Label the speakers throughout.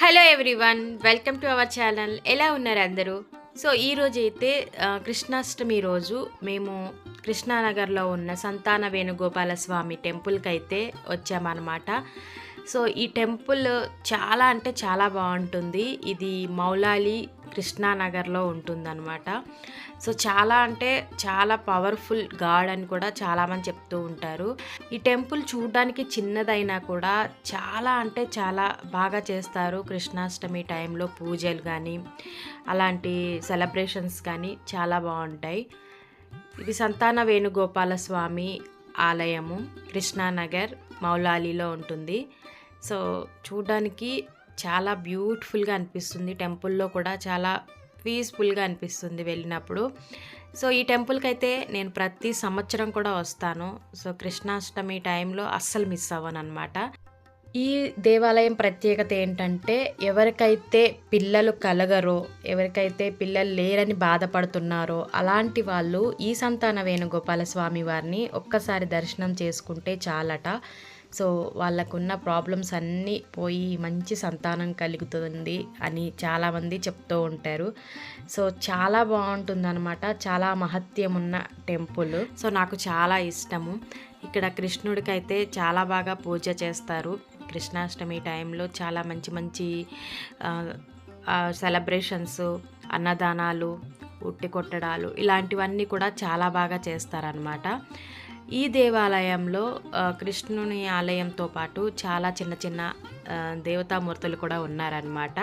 Speaker 1: Hello everyone welcome to our channel ఎలా ఉన్నారు అందరూ? సో ఈ అయితే కృష్ణాష్టమి రోజు మేము కృష్ణానగర్లో ఉన్న సంతాన వేణుగోపాల స్వామి టెంపుల్కి అయితే వచ్చామన్నమాట. సో ఈ టెంపుల్ చాలా అంటే చాలా బాగుంటుంది. ఇది మౌలాలి కృష్ణానగర్లో ఉంటుందన్నమాట. సో చాలా అంటే చాలా పవర్ఫుల్ గాడ్ అని కూడా చాలామంది చెప్తూ ఉంటారు. ఈ టెంపుల్ చూడడానికి చిన్నదైనా కూడా చాలా అంటే చాలా బాగా చేస్తారు. కృష్ణాష్టమి టైంలో పూజలు కానీ అలాంటి సెలబ్రేషన్స్ కానీ చాలా బాగుంటాయి. ఇది సంతాన వేణుగోపాల స్వామి ఆలయము కృష్ణానగర్ మౌలాలిలో ఉంటుంది. సో చూడడానికి చాలా బ్యూటిఫుల్గా అనిపిస్తుంది. టెంపుల్లో కూడా చాలా పీస్ఫుల్గా అనిపిస్తుంది వెళ్ళినప్పుడు. సో ఈ టెంపుల్కి అయితే నేను ప్రతి సంవత్సరం కూడా వస్తాను. సో కృష్ణాష్టమి టైంలో అస్సలు మిస్ అవ్వను అనమాట ఈ దేవాలయం ప్రత్యేకత ఏంటంటే ఎవరికైతే పిల్లలు కలగరో ఎవరికైతే పిల్లలు లేరని బాధపడుతున్నారో అలాంటి వాళ్ళు ఈ సంతాన వేణుగోపాల స్వామి వారిని ఒక్కసారి దర్శనం చేసుకుంటే చాలట. సో వాళ్ళకున్న ప్రాబ్లమ్స్ అన్నీ పోయి మంచి సంతానం కలుగుతుంది అని చాలామంది చెప్తూ ఉంటారు. సో చాలా బాగుంటుంది అనమాట చాలా మహత్యం ఉన్న టెంపుల్. సో నాకు చాలా ఇష్టము. ఇక్కడ కృష్ణుడికి అయితే చాలా బాగా పూజ చేస్తారు. కృష్ణాష్టమి టైంలో చాలా మంచి మంచి సెలబ్రేషన్స్ అన్నదానాలు ఉట్టి కొట్టడాలు ఇలాంటివన్నీ కూడా చాలా బాగా చేస్తారనమాట ఈ దేవాలయంలో కృష్ణుని ఆలయంతో పాటు చాలా చిన్న చిన్న దేవతామూర్తులు కూడా ఉన్నారనమాట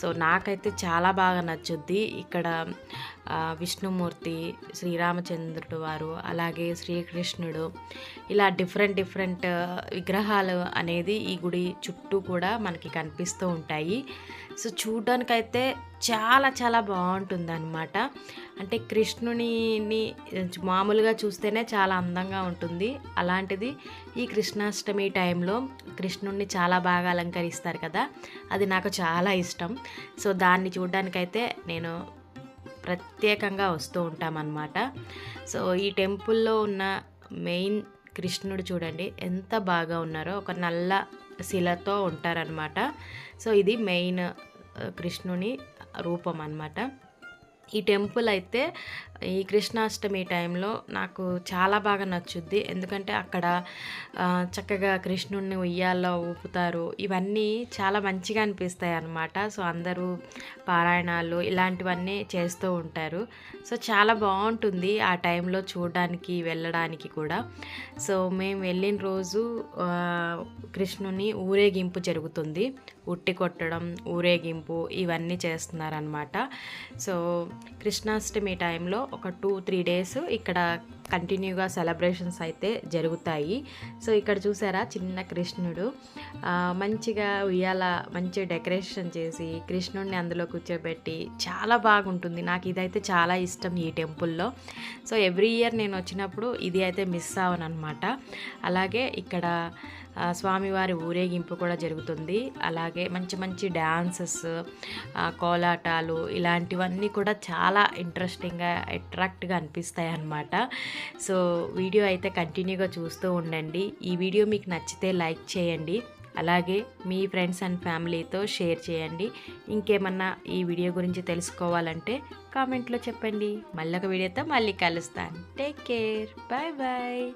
Speaker 1: సో నాకైతే చాలా బాగా నచ్చుద్ది. ఇక్కడ విష్ణుమూర్తి శ్రీరామచంద్రుడు వారు అలాగే శ్రీకృష్ణుడు ఇలా డిఫరెంట్ డిఫరెంట్ విగ్రహాలు అనేది ఈ గుడి చుట్టూ కూడా మనకి కనిపిస్తూ ఉంటాయి. సో చూడడానికైతే చాలా చాలా బాగుంటుంది అనమాట అంటే కృష్ణునిని మామూలుగా చూస్తేనే చాలా అందంగా ఉంటుంది. అలాంటిది ఈ కృష్ణాష్టమి టైంలో కృష్ణుణ్ణి చాలా బాగా అలంకరిస్తారు కదా అది నాకు చాలా ఇష్టం. సో దాన్ని చూడడానికైతే నేను ప్రత్యేకంగా వస్తూ ఉంటామన్నమాట. సో ఈ టెంపుల్లో ఉన్న మెయిన్ కృష్ణుడు చూడండి ఎంత బాగా ఉన్నారో ఒక నల్ల శిలతో ఉంటారనమాట సో ఇది మెయిన్ కృష్ణుని రూపం అన్నమాట ఈ టెంపుల్ అయితే ఈ కృష్ణాష్టమి టైంలో నాకు చాలా బాగా నచ్చుద్ది. ఎందుకంటే అక్కడ చక్కగా కృష్ణుడిని ఉయ్యాల్లో ఊపుతారు. ఇవన్నీ చాలా మంచిగా అనిపిస్తాయి అన్నమాట. సో అందరూ పారాయణాలు ఇలాంటివన్నీ చేస్తూ ఉంటారు. సో చాలా బాగుంటుంది ఆ టైంలో చూడడానికి వెళ్ళడానికి కూడా. సో మేము వెళ్ళిన రోజు కృష్ణుని ఊరేగింపు జరుగుతుంది. ఉట్టి కొట్టడం ఊరేగింపు ఇవన్నీ చేస్తున్నారనమాట సో కృష్ణాష్టమి టైంలో ఒక టూ త్రీ డేస్ ఇక్కడ కంటిన్యూగా సెలబ్రేషన్స్ అయితే జరుగుతాయి. సో ఇక్కడ చూసారా చిన్న కృష్ణుడు. మంచిగా ఉయ్యాల మంచి డెకరేషన్ చేసి కృష్ణుడిని అందులో కూర్చోబెట్టి చాలా బాగుంటుంది. నాకు ఇదైతే చాలా ఇష్టం ఈ టెంపుల్లో. సో ఎవ్రీ ఇయర్ నేను వచ్చినప్పుడు ఇది అయితే మిస్ అవ్వను అనమాట అలాగే ఇక్కడ స్వామివారి ఊరేగింపు కూడా జరుగుతుంది. అలాగే మంచి మంచి డ్యాన్సెస్ కోలాటాలు ఇలాంటివన్నీ కూడా చాలా ఇంట్రెస్టింగ్గా అట్రాక్ట్గా అనిపిస్తాయి అన్నమాట. సో వీడియో అయితే కంటిన్యూగా చూస్తూ ఉండండి. ఈ వీడియో మీకు నచ్చితే లైక్ చేయండి. అలాగే మీ ఫ్రెండ్స్ అండ్ ఫ్యామిలీతో షేర్ చేయండి. ఇంకేమన్నా ఈ వీడియో గురించి తెలుసుకోవాలంటే కామెంట్లో చెప్పండి. మళ్ళీ ఒక వీడియోతో మళ్ళీ కలుస్తాను. Take care. Bye bye.